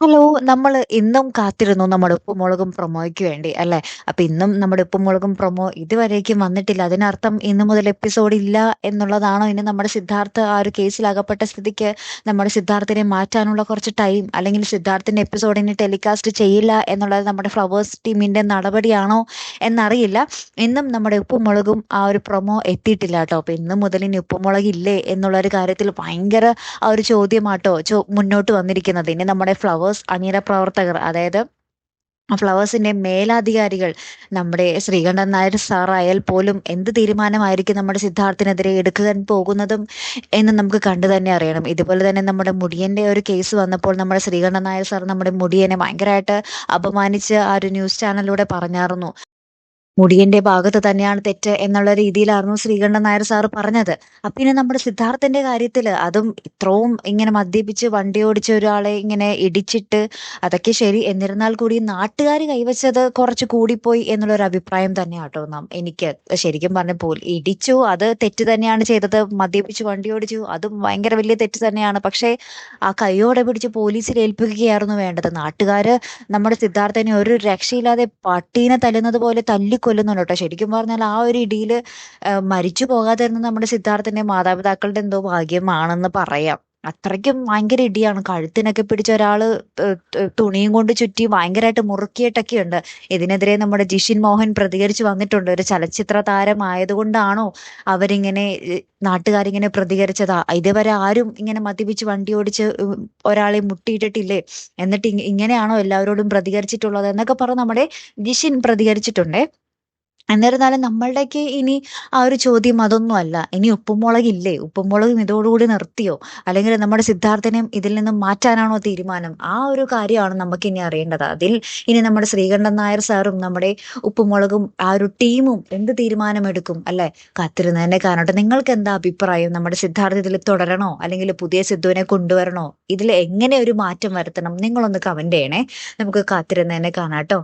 Hello! നമ്മൾ ഇന്നും കാത്തിരുന്നു നമ്മുടെ ഉപ്പുമുളകും പ്രൊമോയ്ക്ക് വേണ്ടി അല്ലെ അപ്പൊ ഇന്നും നമ്മുടെ ഉപ്പുമുളകും പ്രൊമോ ഇതുവരേക്കും വന്നിട്ടില്ല. അതിനർത്ഥം ഇന്ന് മുതൽ എപ്പിസോഡ് ഇല്ല എന്നുള്ളതാണോ? ഇനി നമ്മുടെ സിദ്ധാർത്ഥ ആ ഒരു കേസിൽ അകപ്പെട്ട സ്ഥിതിക്ക് നമ്മുടെ സിദ്ധാർത്ഥിനെ മാറ്റാനുള്ള കുറച്ച് ടൈം അല്ലെങ്കിൽ സിദ്ധാർത്ഥിന്റെ എപ്പിസോഡ് ഇനി ടെലികാസ്റ്റ് ചെയ്യില്ല എന്നുള്ളത് നമ്മുടെ ഫ്ലവേഴ്സ് ടീമിന്റെ നടപടിയാണോ എന്നറിയില്ല. ഇന്നും നമ്മുടെ ഉപ്പുമുളകും ആ ഒരു പ്രൊമോ എത്തിയിട്ടില്ല കേട്ടോ അപ്പൊ ഇന്നു മുതൽ ഇനി ഉപ്പുമുളക് ഇല്ലേ എന്നുള്ള ഒരു കാര്യത്തിൽ ഭയങ്കര ആ ഒരു ചോദ്യമാട്ടോ മുന്നോട്ട് വന്നിരിക്കുന്നത്. ഇനി നമ്മുടെ ഫ്ലവേഴ്സ് അണിയറ പ്രവർത്തകർ അതായത് ഫ്ലവേഴ്സിന്റെ മേലാധികാരികൾ നമ്മുടെ ശ്രീകണ്ഠൻ നായർ സാറായാൽ പോലും എന്ത് തീരുമാനമായിരിക്കും നമ്മുടെ സിദ്ധാർത്ഥിനെതിരെ എടുക്കാൻ പോകുന്നതും എന്ന് നമുക്ക് കണ്ടു തന്നെ അറിയണം. ഇതുപോലെ തന്നെ നമ്മുടെ മുടിയന്റെ ഒരു കേസ് വന്നപ്പോൾ നമ്മുടെ ശ്രീകണ്ഠൻ നായർ സാർ നമ്മുടെ മുടിയനെ ഭയങ്കരമായിട്ട് അപമാനിച്ച് ആ ഒരു ന്യൂസ് ചാനലിലൂടെ പറഞ്ഞായിരുന്നു. മുടിയന്റെ ഭാഗത്ത് തന്നെയാണ് തെറ്റ് എന്നുള്ള രീതിയിലായിരുന്നു ശ്രീകണ്ഠൻ നായർ സാർ പറഞ്ഞത്. അപ്പൊ ഇനി നമ്മുടെ സിദ്ധാർത്ഥന്റെ കാര്യത്തിൽ അതും ഇത്രയും ഇങ്ങനെ മദ്യപിച്ച് വണ്ടി ഓടിച്ച ഒരാളെ ഇങ്ങനെ ഇടിച്ചിട്ട് അതൊക്കെ ശരി. എന്നിരുന്നാൽ കൂടി നാട്ടുകാർ കൈവച്ചത് കുറച്ച് കൂടിപ്പോയി എന്നുള്ളൊരു അഭിപ്രായം തന്നെയാട്ടോ നാം എനിക്ക് ശരിക്കും പറഞ്ഞ പോൽ ഇടിച്ചു അത് തെറ്റ് തന്നെയാണ് ചെയ്തത്. മദ്യപിച്ച് വണ്ടി ഓടിച്ചു അതും ഭയങ്കര വലിയ തെറ്റ് തന്നെയാണ്. പക്ഷേ ആ കൈയോടെ പിടിച്ച് പോലീസിൽ ഏൽപ്പിക്കുകയായിരുന്നു വേണ്ടത്. നാട്ടുകാര് നമ്മുടെ സിദ്ധാർത്ഥനെ ഒരു രക്ഷയില്ലാതെ പട്ടീനെ തല്ലുന്നത് പോലെ തല്ലിക്കൊല്ലുന്നുണ്ട് കേട്ടോ ശരിക്കും പറഞ്ഞാൽ ആ ഒരു ഇടിയിൽ മരിച്ചു പോകാതിരുന്ന നമ്മുടെ സിദ്ധാർത്ഥിന്റെ മാതാപിതാക്കളുടെ എന്തോ ഭാഗ്യമാണെന്ന് പറയാം. അത്രയ്ക്കും ഭയങ്കര ഇടിയാണ്. കഴുത്തിനൊക്കെ പിടിച്ച ത് തുണിയും കൊണ്ട് ചുറ്റി ഭയങ്കരമായിട്ട് മുറുക്കിയിട്ടൊക്കെ ഉണ്ട് ഇതിനെതിരെ നമ്മുടെ ജിഷിൻ മോഹൻ പ്രതികരിച്ചു വന്നിട്ടുണ്ട്. ഒരു ചലച്ചിത്ര താരമായതുകൊണ്ടാണോ അവരിങ്ങനെ നാട്ടുകാരിങ്ങനെ പ്രതികരിച്ചതാ ഇതുവരെ ആരും ഇങ്ങനെ മദ്യപിച്ച് വണ്ടി ഓടിച്ച് ഒരാളെ മുട്ടിയിട്ടിട്ടില്ലേ? എന്നിട്ട് ഇങ്ങനെയാണോ എല്ലാവരോടും പ്രതികരിച്ചിട്ടുള്ളത്? എന്നൊക്കെ പറഞ്ഞ് നമ്മുടെ ജിഷിൻ പ്രതികരിച്ചിട്ടുണ്ടേ. എന്നിരുന്നാലും നമ്മളുടെയൊക്കെ ഇനി ആ ഒരു ചോദ്യം അതൊന്നും അല്ല. ഇനി ഉപ്പുമുളകില്ലേ ഉപ്പുമുളകും ഇതോടുകൂടി നിർത്തിയോ? അല്ലെങ്കിൽ നമ്മുടെ സിദ്ധാർത്ഥിനെ ഇതിൽ നിന്നും മാറ്റാനാണോ തീരുമാനം? ആ ഒരു കാര്യമാണ് നമുക്ക് ഇനി അറിയേണ്ടത്. അതിൽ ഇനി നമ്മുടെ ശ്രീകണ്ഠൻ നായർ സാറും നമ്മുടെ ഉപ്പുമുളകും ആ ഒരു ടീമും എന്ത് തീരുമാനമെടുക്കും അല്ലെ കാത്തിരുന്നതിന്റെ കാരണം നിങ്ങൾക്ക് എന്താ അഭിപ്രായം? നമ്മുടെ സിദ്ധാർത്ഥ ഇതിൽ തുടരണോ? അല്ലെങ്കിൽ പുതിയ സിദ്ധുവിനെ കൊണ്ടുവരണോ? ഇതിൽ എങ്ങനെ ഒരു മാറ്റം വരുത്തണം? നിങ്ങളൊന്ന് കമന്റ് ചെയ്യണേ. നമുക്ക് കാത്തിരുന്നതിനെ കാണാം കാണാട്ടോ.